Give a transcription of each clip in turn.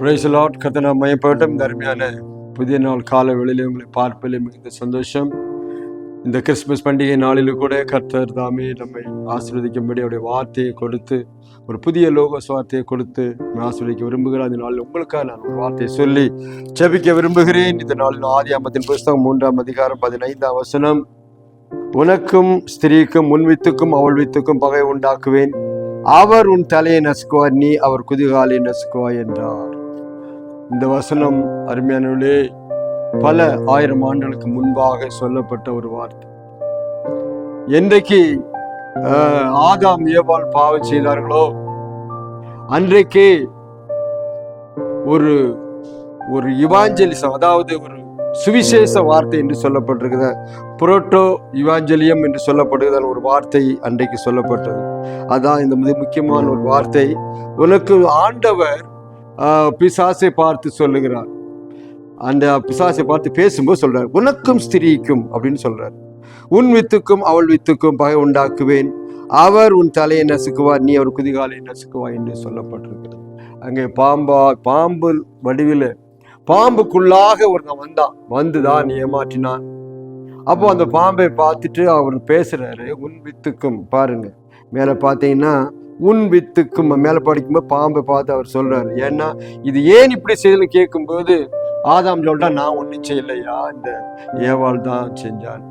Price lot கத்தனா மயப்பட்டும் இந்த அருமையான புதிய நாள் கால வெளியில் உங்களை பார்ப்பதில் மிகுந்த சந்தோஷம். இந்த கிறிஸ்துமஸ் பண்டிகை நாளில் கூட கர்த்தர் தாமே நம்மை ஆசீர்வதிக்கும்படி அவருடைய வார்த்தையை கொடுத்து ஒரு புதிய லோக வார்த்தையை கொடுத்து நான் ஆசீர்வதிக்க விரும்புகிறேன் அந்த நாளில் உங்களுக்காக நான் ஒரு வார்த்தையை சொல்லி ஜபிக்க விரும்புகிறேன். இந்த நாளில் ஆதி அம்மத்தின் புஸ்தகம் மூன்றாம் அதிகாரம் பதினைந்தாம் வசனம். உனக்கும் ஸ்திரீக்கும் உன் வித்துக்கும் அவள் வித்துக்கும் பகை உண்டாக்குவேன். அவர் உன் தலையை நசுக்குவார் நீ அவர் குதிகாலை நசுக்குவாய் என்றார். இந்த வசனம் அருமையானவர்களே பல ஆயிரம் ஆண்டுகளுக்கு முன்பாக சொல்லப்பட்ட ஒரு வார்த்தை. என்றைக்கு ஆதாம் ஏவால் பாவம் செய்தார்களோ அன்றைக்கே ஒரு ஒரு இவாஞ்சலிசம் அதாவது ஒரு சுவிசேஷ வார்த்தை என்று சொல்லப்பட்டிருக்கிற புரோட்டோ இவாஞ்சலியம் என்று சொல்லப்படுகிற ஒரு வார்த்தை அன்றைக்கு சொல்லப்பட்டது. அதான் இந்த மிக முக்கியமான ஒரு வார்த்தை. உனக்கு ஆண்டவர் பிசாசை பார்த்து சொல்லுகிறார். அந்த பிசாசை பார்த்து பேசும்போது சொல்றார் உனக்கும் ஸ்திரீக்கும் அப்படின்னு சொல்றார். உன் வித்துக்கும் அவள் வித்துக்கும் பகை உண்டாக்குவேன். அவர் உன் தலையை நசுக்குவார் நீ அவர் குதிகாலை நசுக்குவார் என்று சொல்லப்பட்டிருக்கிறது. அங்கே பாம்பா பாம்பு வடிவில் பாம்புக்குள்ளாக ஒருத்தன் வந்தான். வந்துதான் ஏமாற்றினான். அப்போ அந்த பாம்பை பார்த்துட்டு அவர் பேசுறாரு உன் வித்துக்கும் பாருங்க. மேலே பார்த்தீங்கன்னா உன் வித்துக்கும் மேலே படிக்கும்போது பாம்பை பார்த்து அவர் சொல்றாரு. ஏன்னா இது ஏன் இப்படி செய்யலன்னு கேட்கும்போது ஆதாம் சொல்றா நான் ஒன்றும் செய்யலையா? இந்த ஏவாள் தான் செஞ்சான்.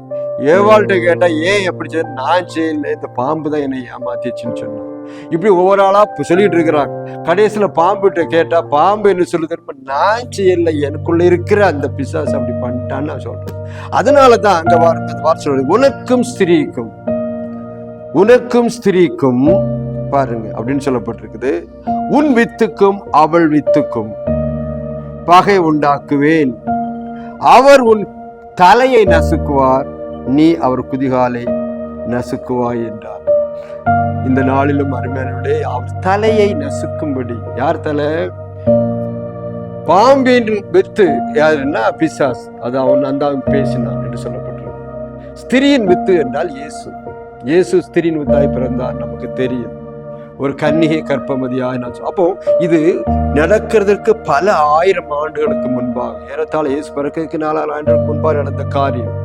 ஏவாள்கிட்ட கேட்டா ஏன் எப்படி செய்ய நான் செய்யல. இந்த பாம்பு தான் என்னை ஏமாத்திச்சுன்னு சொன்னான். இப்படி ஒவ்வொரு ஆளா சொல்லிட்டு இருக்கிறாங்க. கடைசியில பாம்புகிட்ட கேட்டா பாம்பு என்ன சொல்லு திரும்ப நான் செய்யல. எனக்குள்ள இருக்கிற அந்த பிசாசு அப்படி பண்ணிட்டான்னு நான் சொல்றேன். அதனால தான் அங்க வார்த்தை அந்த வார்த்தை சொல்றது உனக்கும் ஸ்திரீக்கும் உனக்கும் ஸ்திரீக்கும் பாருங்க அப்படின்னு சொல்லப்பட்டிருக்குது. உன் வித்துக்கும் அவள் வித்துக்கும் பகை உண்டாக்குவேன். அவர் உன் தலையை நசுக்குவார் நீ அவர் குதிகாலை நசுக்குவாய் என்றார். இந்த நாளிலும் அருமையானவர்களே அவர் தலையை நசுக்கும்படி யார் தலை? பாம்பின் வித்து யாருன்னா பிசாஸ். அது அவன் அந்த பேசினான் என்று சொல்லப்பட்டிருக்கு ஸ்திரியின் வித்து என்றால் இயேசு. இயேசு ஸ்திரியின் வித்தாய் பிறந்தார் நமக்கு தெரியும். ஒரு கன்னிகை கற்பமதியாக நான் சொல்~ அப்போ இது நடக்கிறதுக்கு பல ஆயிரம் ஆண்டுகளுக்கு முன்பாக ஏறத்தாழ இயேசு பிறக்கிறதுக்கு நாலாயிரம் ஆண்டுகளுக்கு முன்பாக நடந்த காரியம்.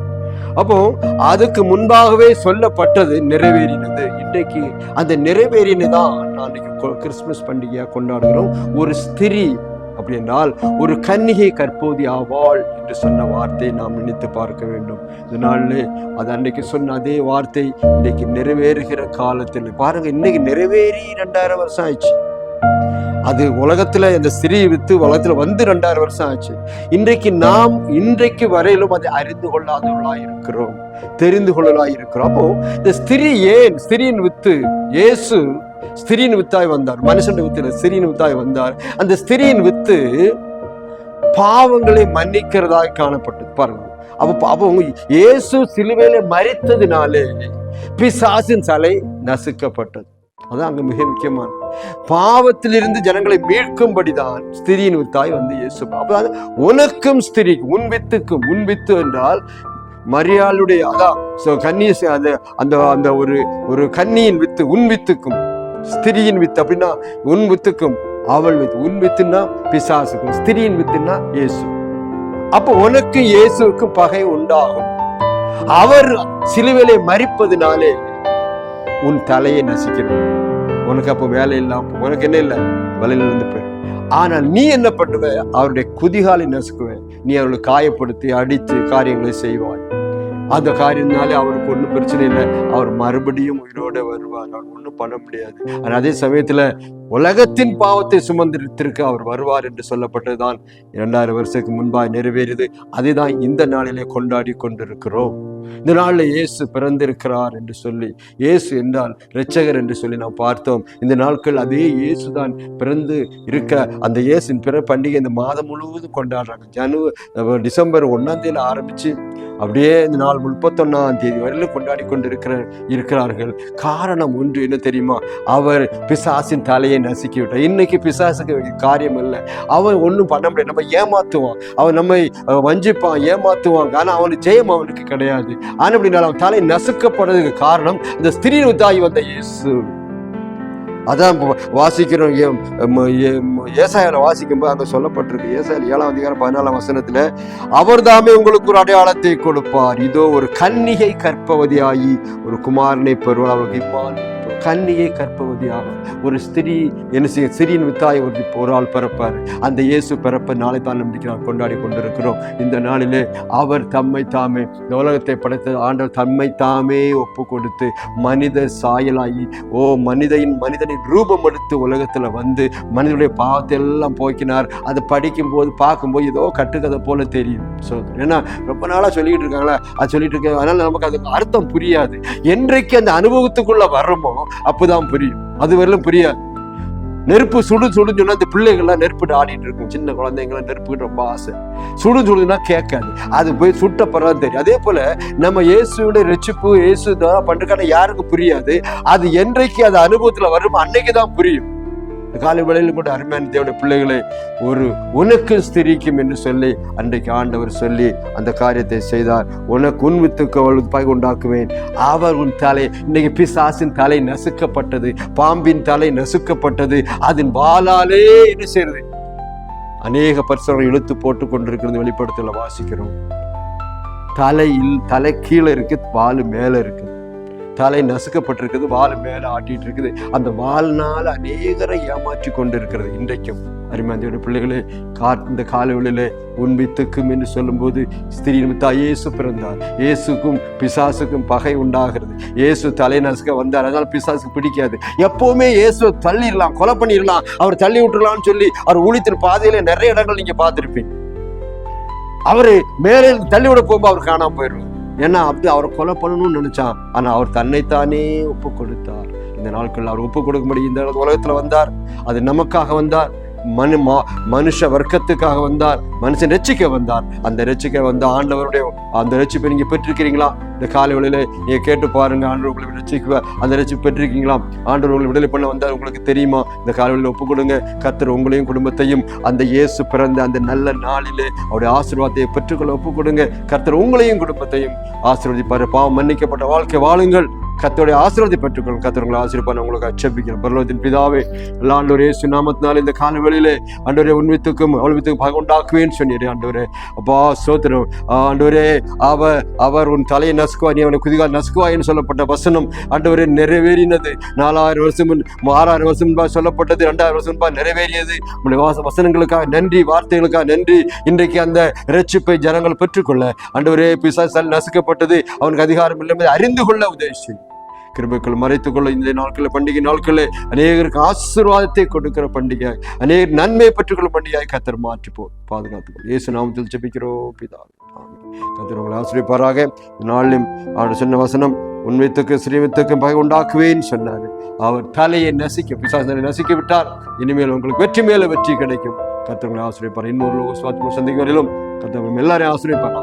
அப்போ அதுக்கு முன்பாகவே சொல்லப்பட்டது நிறைவேறினது. இன்றைக்கு அந்த நிறைவேறினதான் நான் கொ- கிறிஸ்துமஸ் பண்டிகையாக கொண்டாடுகிறோம். ஒரு ஸ்திரீ அப்படி என்றால் ஒரு கன்னிகை கற்போதி ஆவாள் என்று சொன்ன வார்த்தையை நாம் நினைத்து பார்க்க வேண்டும். இதனால அது அன்னைக்கு சொன்ன அதே வார்த்தை இன்னைக்கு நிறைவேறுகிற காலத்தில். பாருங்க இன்னைக்கு நிறைவேறி ரெண்டாயிரம் வருஷம் ஆயிடுச்சு. அது உலகத்துல இந்த ஸ்திரீ வித்து உலகத்துல வந்து ரெண்டாயிரம் வருஷம் ஆச்சு இன்றைக்கு நாம் இன்றைக்கு வரையிலும் அதை அறிந்து கொள்ளாதவர்களா இருக்கிறோம் தெரிந்து கொள்ளலா இருக்கிறோம். அப்போ இந்த ஸ்திரீ ஏன் ஸ்திரியின் வித்து இயேசு ஸ்திரீன் வித்தாய் வந்தார். மனுஷன் வித்துல ஸ்திரீயின் வித்தாய் வந்தார். அந்த ஸ்திரீன் வித்து பாவங்களை மன்னிக்கிறதாய் காணப்பட்டது. பாருங்க. அப்ப அப்போ இயேசு சிலுவையில மறித்ததினாலே பிசாசின் சலை நசுக்கப்பட்டது. அதான் அங்க மிக முக்கியமானது. பாவத்திலிருந்து ஜனங்களை மீட்கும்படிதான் ஸ்திரியின் வித்தாய் வந்து இயேசு அப்ப உனக்கும் ஸ்திரி உன் வித்துக்கும் உன் வித்து என்றால் மரியாளுடைய அதான் ஸோ கன்னி அந்த அந்த அந்த ஒரு ஒரு கன்னியின் வித்து உன் வித்துக்கும் ஸ்திரியின் வித்து அப்படின்னா உன் வித்துக்கும் அவள் வித்து. உன் வித்துன்னா பிசாசுக்கும் ஸ்திரியின் வித்துன்னா இயேசு. அப்போ உனக்கு இயேசுக்கும் பகை உண்டாகும். அவர் சிலுவிலை மறிப்பதுனாலே உன் தலையை நசிக்கணும். உனக்கு அப்போ வேலை இல்லாம உனக்கு என்ன இல்லை? வலையில இருந்து போயிடும் ஆனால் நீ என்ன பண்ணுவ? அவருடைய குதிகாலை நசுக்குவ. நீ அவர்களை காயப்படுத்தி அடித்து காரியங்களை செய்வாய். அந்த காரியம்னாலே அவருக்கு ஒன்றும் பிரச்சனை இல்லை. அவர் மறுபடியும் உயிரோட வருவார். அவர் ஒன்றும் பண்ண முடியாது. ஆனால் அதே சமயத்துல உலகத்தின் பாவத்தை சுமந்திருத்திருக்க அவர் வருவார் என்று சொல்லப்பட்டதுதான் இரண்டாயிரம் வருஷத்துக்கு முன்பாக நிறைவேறியது. அதை தான் இந்த நாளிலே கொண்டாடி கொண்டிருக்கிறோம். இந்த நாளில் இயேசு பிறந்திருக்கிறார் என்று சொல்லி இயேசு என்றால் இரட்சகர் என்று சொல்லி நாம் பார்த்தோம். இந்த நாட்கள் அதே இயேசு தான் பிறந்து இருக்க அந்த இயேசின் பிற பண்டிகை இந்த மாதம் முழுவதும் கொண்டாடுறாங்க. ஜனு டிசம்பர் ஒன்றாம் தேதி ஆரம்பிச்சு அப்படியே இந்த நாள் முப்பத்தொன்னாம் தேதி வரையிலும் கொண்டாடி கொண்டிருக்கிற இருக்கிறார்கள். காரணம் ஒன்று என்ன தெரியுமா? அவர் பிசாசின் தலையை நசுக்கி விட்டார் இன்னைக்கு பிசாசுக்கு காரியம் இல்லை அவன் ஒன்றும் பண்ண முடியாது. நம்ம ஏமாத்துவான். அவன் நம்மை வஞ்சிப்பான் ஏமாத்துவான். ஆனால் அவனுக்கு ஜெயம் அவனுக்கு கிடையாது. ஆனால் அப்படின்னா அவன் தலை நசுக்கப்படுறதுக்கு காரணம் இந்த ஸ்திரீ தாய் வந்த இயேசு. அதான் வாசிக்கிறோம். ஏசாயால வாசிக்கும்போது அங்கே சொல்லப்பட்டிருக்கு. ஏசாயில் ஏழாம் அதிகாரம் பதினாலாம் வசனத்தில் அவர் தாமே உங்களுக்கு ஒரு அடையாளத்தை கொடுப்பார். இதோ ஒரு கன்னிகை கற்பவதியாகி ஒரு குமாரனை பெறுவார். அவருக்கு இம்மான் கன்னியை கற்பவதி ஆகும் ஒரு ஸ்திரீ என்ன செய்ய சிறியின் வித்தாய் ஒரு ஒரு ஆள் பிறப்பார். அந்த இயேசு பிறப்பை நாளை தான் நம்பிக்கை கொண்டாடி கொண்டிருக்கிறோம். இந்த நாளிலே அவர் தம்மை தாமே இந்த உலகத்தை படைத்த ஆண்டவர் தம்மை தாமே ஒப்பு கொடுத்து மனித சாயலாகி ஓ மனிதனின் மனிதனின் ரூபம் எடுத்து உலகத்தில் வந்து மனிதனுடைய பாவத்தை எல்லாம் போக்கினார். அதை படிக்கும்போது பார்க்கும்போது ஏதோ கட்டுக்கதை போல தெரியும். ஸோ ஏன்னா ரொம்ப நாளாக சொல்லிக்கிட்டு இருக்காங்களா அது சொல்லிட்டு இருக்க அதனால் நமக்கு அதுக்கு அர்த்தம் புரியாது. என்றைக்கு அந்த அனுபவத்துக்குள்ளே வர்றோமோ அப்போதான் புரியும். அது வரலும் புரியாது. நெருப்பு சுடு சுடுன்னு சொன்னா அந்த பிள்ளைகள்லாம் நெருப்புட்டு ஆடிட்டு இருக்கும். சின்ன குழந்தைங்களாம் நெருப்புக்கு ரொம்ப ஆசை. சுடு சுடுன்னா கேட்காது. அது போய் சுட்ட பிறகு தெரியும். அதே போல நம்ம இயேசுடைய ரட்சிப்பு இயேசு தான் பண்றதுக்கான யாருக்கும் புரியாது. அது என்றைக்கு அது அனுபவத்துல வரும் அன்னைக்கு தான் புரியும். காலை வேளையில் கூட அருமையான தேவனுடைய பிள்ளைகளை ஒரு உனக்கு ஸ்திரிக்கும் என்று சொல்லி அன்றைக்கு ஆண்டவர் சொல்லி அந்த காரியத்தை செய்தார். உனக்கு உன் வித்துக்கு அவளுக்கு உண்டாக்குவேன். அவர் உன் தலை இன்னைக்கு பிசாசின் தலை நசுக்கப்பட்டது பாம்பின் தலை நசுக்கப்பட்டது அதன் வாளாலே என்ன செய்யறது அநேக பரிசுகளை இழுத்து போட்டு கொண்டிருக்கிறது வெளிப்படுத்தல வாசிக்கிறோம். தலையில் தலை கீழே இருக்கு பால் மேலே இருக்குது தலை நசுக்கப்பட்டிருக்குது வால் மேலே ஆட்டிட்டு இருக்குது அந்த வாழ்நாள் அநேகரை ஏமாற்றி கொண்டு இருக்கிறது இன்றைக்கும் அருமையான பிள்ளைகளே கா இந்த காலவெளியில் உண்மை வித்துக்கும் என்று சொல்லும்போது ஸ்திரீ நிமித்தா இயேசு பிறந்தார். இயேசுக்கும் பிசாசுக்கும் பகை உண்டாகிறது. இயேசு தலை நசுக்க வந்தார். அதனால் பிசாசுக்கு பிடிக்காது. எப்போவுமே இயேசு தள்ளிடலாம் கொலை பண்ணிடலாம் அவர் தள்ளி விட்டுறலாம்னு சொல்லி அவர் ஊழித்தின் பாதையில நிறைய இடங்கள் நீங்கள் பார்த்துருப்பீங்க. அவர் மேலே தள்ளிவிட தள்ளி விட போகும்போது அவர் காணாமல் போயிடுவார். ஏன்னா அப்படி அவரை கொலை பண்ணணும்னு நினைச்சான். ஆனா அவர் தன்னைத்தானே ஒப்பு கொடுத்தார் இந்த நாட்கள் அவர் ஒப்பு கொடுக்கும்படி இந்த உலகத்துல வந்தார். அது நமக்காக வந்தார். மனு மா- மனுஷ வர்க்கத்துக்காக வந்தார் மனுஷன் ரட்சிக்க வந்தார். அந்த ரட்சிக்க வந்த ஆண்டவருடைய அந்த ரட்சிப்பை நீங்க பெற்றிருக்கிறீங்களா? இந்த காலை வேளையில நீங்க கேட்டு பாருங்க ஆண்டவர் உங்களை ரட்சிக்குவ அந்த ரட்சிப்பு பெற்றிருக்கீங்களா? ஆண்டவர் உங்களை விடுதலை பண்ண வந்தார் உங்களுக்கு தெரியுமா? இந்த காலை வேளையில ஒப்பு கொடுங்க கத்தர் உங்களையும் குடும்பத்தையும் அந்த இயேசு பிறந்த அந்த நல்ல நாளிலே அவருடைய ஆசீர்வாதத்தை பெற்றுக்கொள்ள ஒப்பு கொடுங்க கர்த்தர் உங்களையும் குடும்பத்தையும் ஆசீர்வதிப்பாரு. பாவம் மன்னிக்கப்பட்ட வாழ்க்கை வாழுங்கள். கத்தோடைய ஆசீர்வாதத்தை பெற்றுக்கொள்ளும் கத்தவங்களை ஆசீர்வாதம் உங்களுக்கு அச்சபிக்கிறோம் பரலோகத்தின் பிதாவே எல்லா ஆண்டோரே சுனாமத்தினால் இந்த கால வேளையிலே உண்மைத்துக்கும் அவ்வளவுக்கும் பகை உண்டாக்குவேன்னு சொன்னீரே ஆண்டவரே. அப்பா சோத்திரம். ஆண்டோரே அவ அவர் உன் தலையை நசுக்குவா நீ அவனை குதிகால் நசுக்குவாயின்னு சொல்லப்பட்ட வசனம் ஆண்டவரே நிறைவேறினது. நாலாயிரம் வருஷம் முன் ஆறாயிரம் வருஷம் முன்பாக சொல்லப்பட்டது. ரெண்டாயிரம் வருஷம் முன்பாக நிறைவேறியது. உங்களுடைய வாச வசனங்களுக்காக நன்றி வார்த்தைகளுக்காக நன்றி. இன்றைக்கு அந்த இரட்சிப்பை ஜனங்கள் பெற்றுக்கொள்ள ஆண்டவரே பிசாசால் நசுக்கப்பட்டது. அவனுக்கு அதிகாரம் இல்லை அறிந்து கொள்ள உதவி செய்யும். கிருபைக்குள் மறைத்துக்கொள்ள இந்த நாட்களில் பண்டிகை நாட்களில் அநேகருக்கு ஆசீர்வாதத்தை கொடுக்கிற பண்டிகை அநேக நன்மையை பெற்றுக்கொள்ளும் பண்டிகையாய் கத்தர் மாற்றிப்போ பாதுகாத்துக்கொள். இயேசு நாமத்தில் ஜபிக்கிறோம் பிதாவே. ஆமென். உங்களை ஆசிரியப்பாராக நாளிலும் அவர் சொன்ன வசனம் உண்மைத்துக்கு ஸ்ரீமத்துக்கும் பகை உண்டாக்குவேன்னு சொன்னார். அவர் தலையை நசிக்க பிசாசனை நசிக்க விட்டார். இனிமேல் உங்களுக்கு வெற்றி மேல வெற்றி கிடைக்கும். கத்தவங்களை ஆசிரியப்பார் இன்னொரு லோக வரையிலும் கத்தவங்க எல்லாரையும் ஆசிரியப்பாரா